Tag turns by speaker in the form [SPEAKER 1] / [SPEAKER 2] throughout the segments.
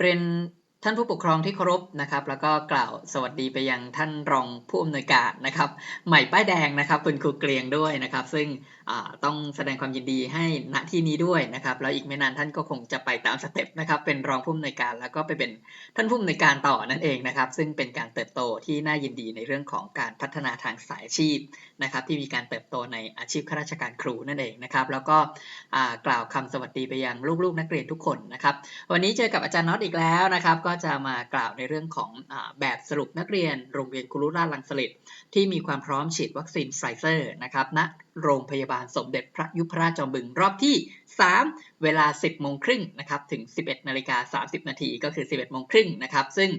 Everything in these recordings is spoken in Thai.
[SPEAKER 1] เรียน ท่านผู้ปกครองที่เคารพนะครับ แล้วก็กล่าวสวัสดีไปยังท่านรองผู้อำนวยการนะครับ ใหม่ป้ายแดงนะครับคุณครูเกรียงด้วยนะครับ ซึ่งต้องแสดงความยินดีให้ณที่นี้ด้วยนะครับแล้วอีกไม่นานท่านก็คงจะไปตามสเต็ปนะครับ เป็นรองผู้อำนวยการแล้วก็ไปเป็นท่านผู้อำนวยการต่อนั่นเองนะครับ ซึ่งเป็นการเติบโตที่น่ายินดีในเรื่องของการพัฒนาทางสายอาชีพนะครับ ที่มีการเติบโตในอาชีพข้าราชการครูนั่นเองนะครับ แล้วก็กล่าวคำสวัสดีไปยังลูกๆ นักเรียนทุกคนนะครับ วันนี้เจอกับอาจารย์น็อตอีกแล้วนะครับ ก็จะมากล่าวในเรื่องของอแบบสรุปนักเรียนโรงเรียนกุลุราชลังสลิดที่มีความพร้อมฉีดวัคซีนไฟเซอร์นะครับณโรงพยาบาลสมเด็จพระยุพราชจอมบึงรอบที่ 3 เวลา 10โมงครึ่งนะครับถึง 11นาฬิกา30นาทีก็คือ 11โมงครึ่งนะครับซึ่ง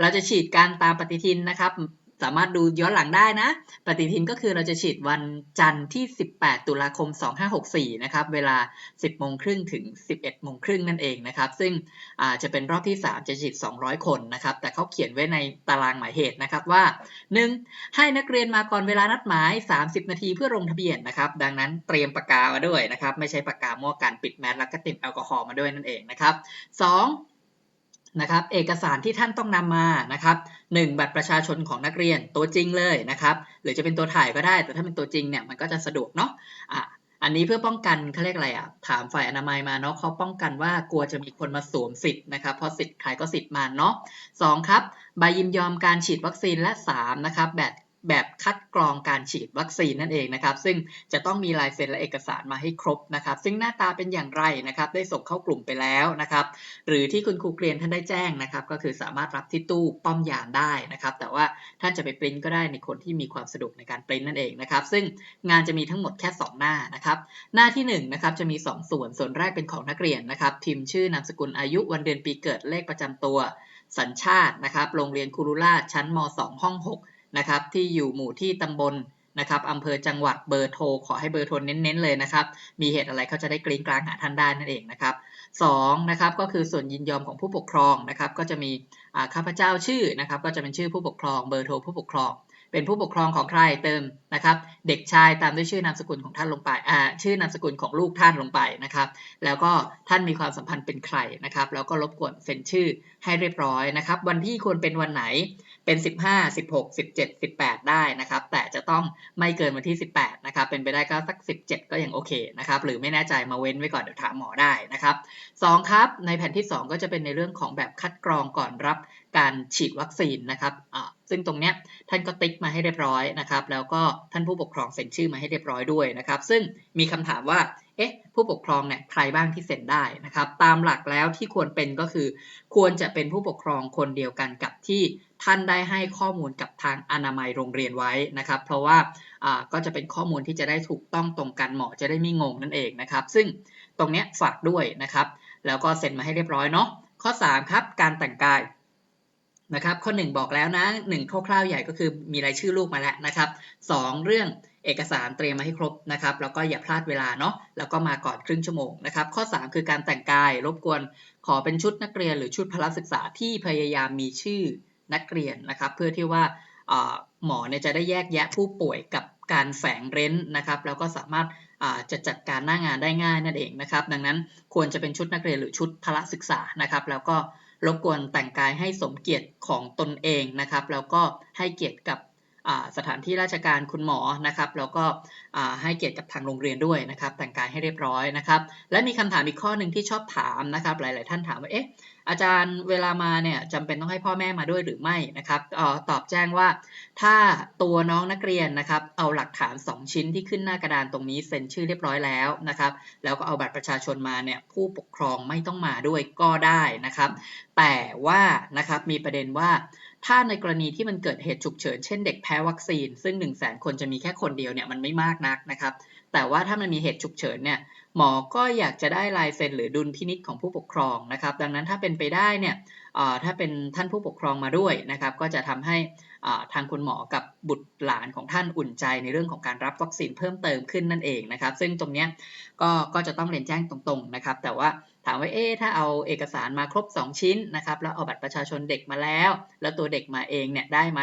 [SPEAKER 1] เราจะฉีดการตามปฏิทินนะครับ สามารถดูย้อนหลังได้นะ ปฏิทินก็คือเราจะฉีดวันจันทร์ที่ 18 ตุลาคม 2564 นะครับ เวลา 10 โมงครึ่งถึง 11 โมงครึ่งนั่นเองนะครับ ซึ่งจะเป็นรอบที่ 3 จะฉีด 200 คนนะครับ แต่เขาเขียนไว้ในตารางหมายเหตุนะครับว่า 1. ให้นักเรียนมาก่อนเวลานัดหมาย 30 นาทีเพื่อลงทะเบียนนะครับ ดังนั้นเตรียมปากกามาด้วยนะครับ ไม่ใช่ปากกามั่วกันปิดแมสแล้วก็ติดแอลกอฮอล์มาด้วยนั่นเองนะครับ 2. นะครับเอกสารที่ท่านต้องนำมานะครับหบัตรประชาชนของนักเรียนตัวจริงเลยนะครับหรือจะเป็นตัวถ่ายก็ได้ แต่ถ้าเป็นตัวจริงเนี่ยมันก็จะสะดวกเนาะอะอันนี้เพื่อป้องกันเขาเรียกอะไรอะถามฝ่ายอนามัยมาเนาะเขาป้องกันว่ากลัวจะมีคนมาสวมสิทธิ์นะครับเพราะสิทธิ์ใครก็สิทธิ์มันเนาะสองครับใบยินยอมการฉีดวัคซีนและสามนะครับแบบ แบบคัดกรองการฉีดวัคซีนนั่นเองนะครับ ซึ่งจะต้องมีลายเซ็นและเอกสารมาให้ครบนะครับ ซึ่งหน้าตาเป็นอย่างไรนะครับ ได้ส่งเข้ากลุ่มไปแล้วนะครับ หรือที่คุณครูเกรียนท่านได้แจ้งนะครับ ก็คือสามารถรับที่ตู้ป้อมยามได้นะครับ แต่ว่าท่านจะไปปริ้นก็ได้ในคนที่มีความสะดวกในการปริ้นนั่นเองนะครับ ซึ่งงานจะมีทั้งหมดแค่ 2 หน้านะครับ หน้าที่1นงนะครับจะมี 2 ส่วน ส่วนแรกเป็นของนักเรียนนะครับ พิมพ์ชื่อนามสกุลอายุวันเดือนปีเกิดเลขประจำตัว สัญชาตินะครับ โรงเรียนคุรุราชชั้นม 2 ห้อง 6 นะครับที่อยู่หมู่ที่ตำบลนะครับอำเภอจังหวัดเบอร์โทรขอให้เบอร์โทรเน้นๆเลยนะครับ มีเหตุอะไรเขาจะได้กรี๊งกลางหาท่านได้นั่นเองนะครับสองนะครับก็คือส่วนยินยอมของผู้ปกครองนะครับ ก็จะมีข้าพเจ้าชื่อนะครับ ก็จะเป็นชื่อผู้ปกครองเบอร์โทรผู้ปกครอง เป็นผู้ปกครองของใครเติมนะครับ เด็กชายตามด้วยชื่อนามสกุลของท่านลงไปอ่าชื่อนามสกุลของลูกท่านลงไปนะครับ แล้วก็ท่านมีความสัมพันธ์เป็นใครนะครับ แล้วก็รบกวนเซ็นชื่อให้เรียบร้อยนะครับ วันที่ควรเป็นวันไหนเป็น 15 16 17 18 ได้นะครับ แต่จะต้องไม่เกินวันที่ 18 นะครับ เป็นไปได้ก็สัก 17 ก็ยังโอเคนะครับ หรือไม่แน่ใจมาเว้นไว้ก่อนเดี๋ยวถามหมอได้นะครับ 2 ครับ ในแผ่นที่ 2 ก็จะเป็นในเรื่องของแบบคัดกรองก่อนรับการฉีดวัคซีนนะครับอ่าซึ่งตรงเนี้ยท่านก็ติ๊กมาให้เรียบร้อยนะครับ แล้วก็ท่านผู้ปกรองเซ็นชื่อมาให้เรียบร้อยด้วยนะครับ ซึ่งมีคำถามว่า เอ๊ะ ผู้ปกครองเนี่ยใครบ้างที่เซ็นได้นะครับ ตามหลักแล้วที่ควรเป็นก็คือ ควรจะเป็นผู้ปกครองคนเดียวกันกับที่ท่านได้ให้ข้อมูลกับทางอนามัยโรงเรียนไว้นะครับ เพราะว่าอ่าก็จะเป็นข้อมูลที่จะได้ถูกต้องตรงกันหมอจะได้ไม่งงนั่นเองนะครับ ซึ่งตรงเนี้ยฝากด้วยนะครับ แล้วก็เซ็นมาให้เรียบร้อยเนาะข้อ 3 ครับ การแต่งกาย นะครับข้อ 1 บอกแล้วนะ1คร่าวๆใหญ่ก็คือมีรายชื่อลูกมาแล้วนะครับ 2 เรื่องเอกสารเตรียมมาให้ครบนะครับแล้วก็อย่าพลาดเวลาเนาะแล้วก็มาก่อนครึ่งชั่วโมงนะครับข้อ 3 คือการแต่งกายรบกวนขอเป็นชุดนักเรียนหรือชุดพละศึกษาที่พยายามมีชื่อนักเรียนนะครับ เพื่อที่ว่าหมอเนี่ยจะได้แยกแยะผู้ป่วยกับการแฝงเร้นนะครับแล้วก็สามารถจะจัดการหน้างานได้ง่ายนั่นเองนะครับ ดังนั้นควรจะเป็นชุดนักเรียนหรือชุดพละศึกษานะครับ แล้วก็ รบกวนแต่งกายให้สมเกียรติของตนเองนะครับ แล้วก็ให้เกียรติกับสถานที่ราชการคุณหมอนะครับ แล้วก็ให้เกียรติกับทางโรงเรียนด้วยนะครับ แต่งกายให้เรียบร้อยนะครับ และมีคำถามอีกข้อหนึ่งที่ชอบถามนะครับ หลาย ๆ ท่านถามว่าเอ๊ะ อาจารย์เวลามาเนี่ยจำเป็นต้องให้พ่อแม่มาด้วยหรือไม่นะครับออตอบแจ้งว่าถ้าตัวน้องนักเรียนนะครับเอาหลักฐาน 2 ชิ้นที่ขึ้นหน้ากระดานตรงนี้เซ็นชื่อเรียบร้อยแล้วนะครับแล้วก็เอาบัตรประชาชนมาเนี่ยผู้ปกครองไม่ต้องมาด้วยก็ได้นะครับ แต่ว่านะครับมีประเด็นว่าถ้าในกรณีที่มันเกิดเหตุฉุกเฉิน เช่นเด็กแพ้วัคซีน ซึ่ง 1 0 0 0 0แคนจะมีแค่คนเดียวเนี่ยมันไม่มากนักนะครับ แต่ว่าถ้ามันมีเหตุฉุกเฉินเนี่ยหมอก็อยากจะได้ลายเซ็นหรือดุลพินิษของผู้ปกครองนะครับ ดังนั้นถ้าเป็นไปได้เนี่ยถ้าเป็นท่านผู้ปกครองมาด้วยนะครับ ก็จะทำให้ทางคุณหมอกับ บุตรหลานของท่านอุ่นใจในเรื่องของการรับวัคซีนเพิ่มเติมขึ้นนั่นเองนะครับ ซึ่งตรงนี้ก็ก็จะต้องเรียนแจ้งตรงๆนะครับ แต่ว่าถามว่าเอ๊ถ้าเอาเอกสารมาครบ 2 ชิ้นนะครับแล้วเอาบัตรประชาชนเด็กมาแล้ว แล้วตัวเด็กมาเองเนี่ยได้ไหม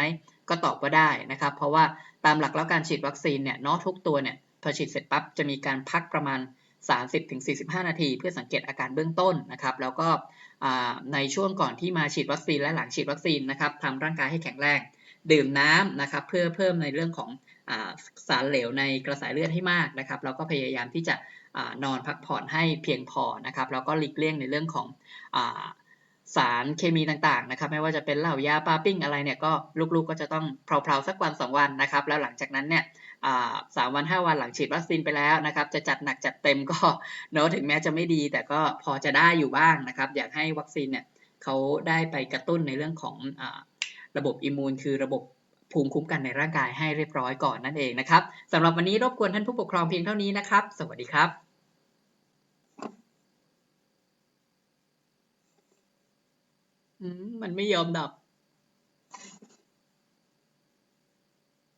[SPEAKER 1] ก็ตอบว่าได้นะครับ เพราะว่าตามหลักแล้วการฉีดวัคซีนเนี่ยเนาะทุกตัวเนี่ยพอฉีดเสร็จปั๊บจะมีการพักประมาณ 30-45 นาที เพื่อสังเกตอาการเบื้องต้นนะครับ แล้วก็ในช่วงก่อนที่มาฉีดวัคซีนและหลังฉีดวัคซีนนะครับทำร่างกายให้แข็งแรง ดื่มน้ำนะครับเพื่อเพิ่มในเรื่องของอสารเหลวในกระแสเลือดให้มากนะครับแล้วก็พยายามที่จะอนอนพักผ่อนให้เพียงพอนะครับแล้วก็หลีกเลี่ยงในเรื่องของอสารเคมีต่างๆนะครับไม่ว่าจะเป็นเหล้ายาปาปิ้งอะไรเนี่ยก็ลูกๆก็จะต้องเพลาๆสักวันสองวันนะครับแล้วหลังจากนั้นเนี่ยสามวันห้าวันหลังฉีดวัคซีนไปแล้วนะครับจะจัดหนักจัดเต็มก็เนอะถึงแม้จะไม่ดี แต่ก็พอจะได้อยู่บ้างนะครับอยากให้วัคซีนเนี่ยเขาได้ไปกระตุ้นในเรื่องของ ระบบอิมมูนคือระบบภูมิคุ้มกันในร่างกายให้เรียบร้อยก่อนนั่นเองนะครับสำหรับวันนี้รบกวนท่านผู้ปกครองเพียงเท่านี้นะครับ สวัสดีครับมันไม่ยอมดับ